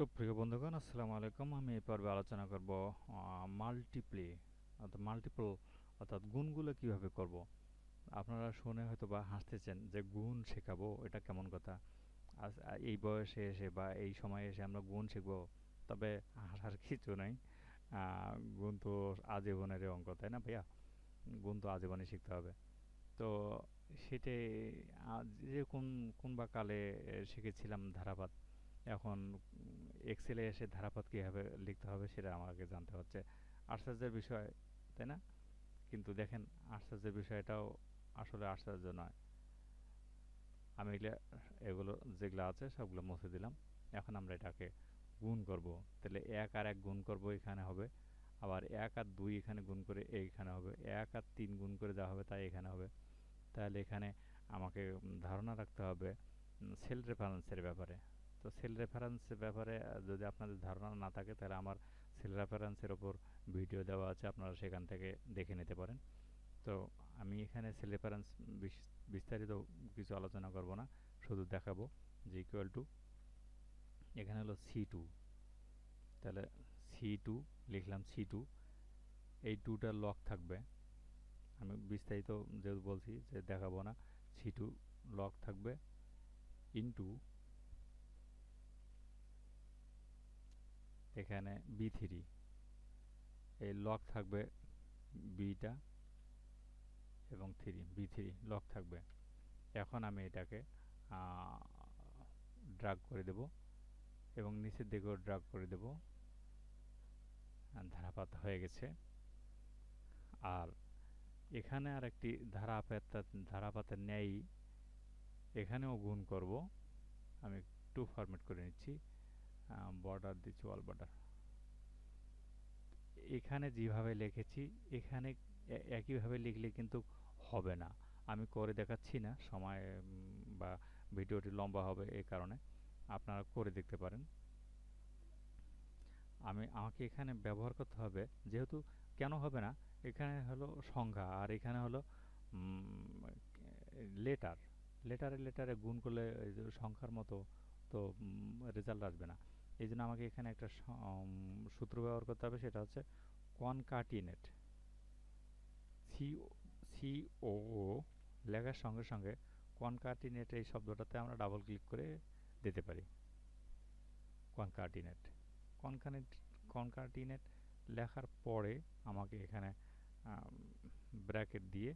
সুপ্রিয় বন্ধুগণ, আসসালামু আলাইকুম। আমি এই পর্বে আলোচনা করব মাল্টিপ্লে অর্থাৎ মাল্টিপল অর্থাৎ গুণগুলো কীভাবে করব। আপনারা শুনে হয়তো বা হাসতেছেন যে গুণ শেখাবো, এটা কেমন কথা? এই বয়সে এসে বা এই সময়ে এসে আমরা গুণ শিখব, তবে হাসার কিছু নাই। গুণ তো আজীবনের অঙ্ক তাই না ভাইয়া? গুণ তো আজীবনে শিখতে হবে। তো সেটাই যে কোন কোন বা কালে শিখেছিলাম ধারাপাত এখন এক্সেলে এসে ধারাপাত কীভাবে লিখতে হবে সেটা আমাকে জানতে হচ্ছে। আশ্চর্যের বিষয়, তাই না? কিন্তু দেখেন, আশ্চর্যের বিষয়টাও আসলে আশ্চর্য নয়। আমি এগুলো যেগুলো আছে সবগুলো মুছে দিলাম। এখন আমরা এটাকে গুণ করব। তাহলে এক আর এক গুণ করব এখানে হবে। আবার এক আর দুই এখানে গুণ করে এইখানে হবে। এক আর তিন গুণ করে যা হবে তাই এখানে হবে। তাহলে এখানে আমাকে ধারণা রাখতে হবে সেল রেফারেন্সের ব্যাপারে। তো সেল রেফারেন্সের ব্যাপারে যদি আপনাদের ধারণা না থাকে, তাহলে আমার সেল রেফারেন্সের ওপর ভিডিও দেওয়া আছে, আপনারা সেখান থেকে দেখে নিতে পারেন। তো আমি এখানে সেল রেফারেন্স বিস্তারিত কিছু আলোচনা করব না, শুধু দেখাবো যে ইকুয়াল টু এখানে হলো সি টু তাহলে সি টু লিখলাম সি টু এই টুটা লক থাকবে। আমি বিস্তারিত যেহেতু বলছি যে দেখাবো না সি টু লক থাকবে ইনটু এখানে বি থ্রি এই লক থাকবে বিটা এবং থ্রি বি থ্রি লক থাকবে। এখন আমি এটাকে ড্রাগ করে দেব এবং নিচের দিকেও ড্রাগ করে দেব। ধারাপাত হয়ে গেছে। আর এখানে আর একটি ধারাপাত ধারাপাতের ন্যায় এখানেও গুণ করব। আমি একটু ফরম্যাট করে নিচ্ছি। বর্ডার দিচ্ছি ওয়াল বর্ডার এখানে যেভাবে লিখেছি, এখানে একইভাবে লিখলে কিন্তু হবে না। আমি করে দেখাচ্ছি না, সময় বা ভিডিওটি লম্বা হবে এই কারণে। আপনারা করে দেখতে পারেন। আমি, আমাকে এখানে ব্যবহার করতে হবে, যেহেতু কেন হবে না? এখানে হলো সংখ্যা, আর এখানে হলো লেটার লেটারে লেটারে গুণ করলে সংখ্যার মতো, তো রেজাল্ট আসবে না। এই জন্য আমাকে এখানে একটা সূত্র ব্যবহার করতে হবে, সেটা হচ্ছে কনকাটিনেট ও লেখার সঙ্গে সঙ্গে কনকাটিনেট এই শব্দটাতে আমরা ডাবল ক্লিক করে দিতে পারি। কনকাটিনেট কনকানেট কনকাটিনেট লেখার পরে আমাকে এখানে ব্র্যাকেট দিয়ে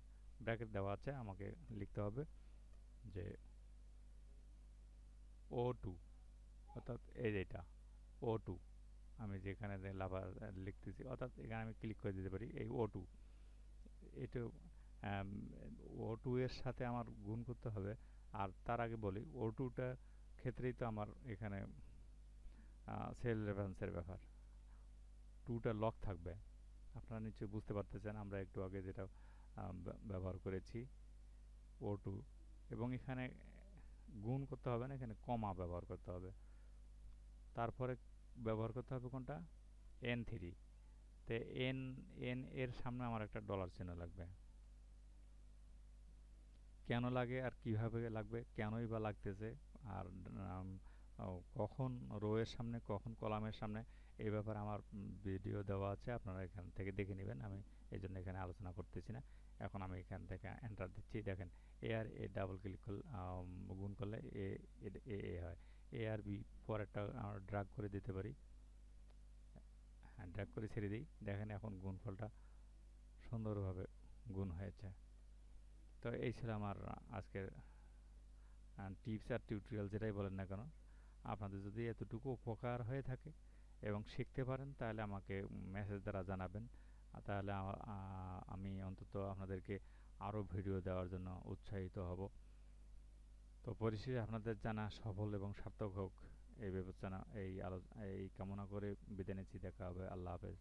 ব্র্যাকেট দেওয়া আছে, আমাকে লিখতে হবে যে ও টু অর্থাৎ এই যেটা ও টু আমি যেখানে লাভার লিখতেছি, অর্থাৎ এখানে আমি ক্লিক করে দিতে পারি এই ও টু এটা ও টু এর সাথে আমার গুণ করতে হবে। আর তার আগে বলি ও টুটা ক্ষেত্রেই তো আমার এখানে সেল রেফারেন্সের ব্যাপার। টুটা লক থাকবে। আপনারা নিশ্চয়ই বুঝতে পারতেছেন, আমরা একটু আগে যেটা ব্যবহার করেছি ও টু এবং এখানে গুণ করতে হবে না, এখানে কমা ব্যবহার করতে হবে। তারপরে ব্যবহার করতে হবে কোনটা? এন থ্রি তো এন এন এর সামনে আমার একটা ডলার চিহ্ন লাগবে। কেন লাগে আর কীভাবে লাগবে, কেনই বা লাগতেছে, আর কখন রোয়ের সামনে, কখন কলামের সামনে, এই ব্যাপারে আমার ভিডিও দেওয়া আছে, আপনারা এখান থেকে দেখে নেবেন, আমি এই জন্য এখানে আলোচনা করতেছি না। এখন আমি এখান থেকে এন্টার দিচ্ছি, দেখেন এ আর এ ডাবল ক্লিক করলে গুণ করলে এ এ হয়। এ আর বি পরেরটা আমরা ড্রাগ করে দিতে পারি। হ্যাঁ ড্রাগ করে ছেড়ে দিই। দেখেন এখন গুণফলটা সুন্দরভাবে গুণ হয়েছে। তো এই ছিল আমার আজকের টিপস আর টিউটোরিয়াল যেটাই বলেন না কেন, আপনাদের যদি এতটুকু উপকার হয়ে থাকে এবং শিখতে পারেন, তাহলে আমাকে মেসেজ দ্বারা জানাবেন। তাহলে আমি অন্তত আপনাদেরকে আরও ভিডিও দেওয়ার জন্য উৎসাহিত হব। তো পরিশেষে আপনাদের জানা সফল এবং সার্থক হোক এই বিবেচনা, এই আলো, এই কামনা করে বিদায় নিচ্ছি। দেখা হবে। আল্লাহ হাফেজ।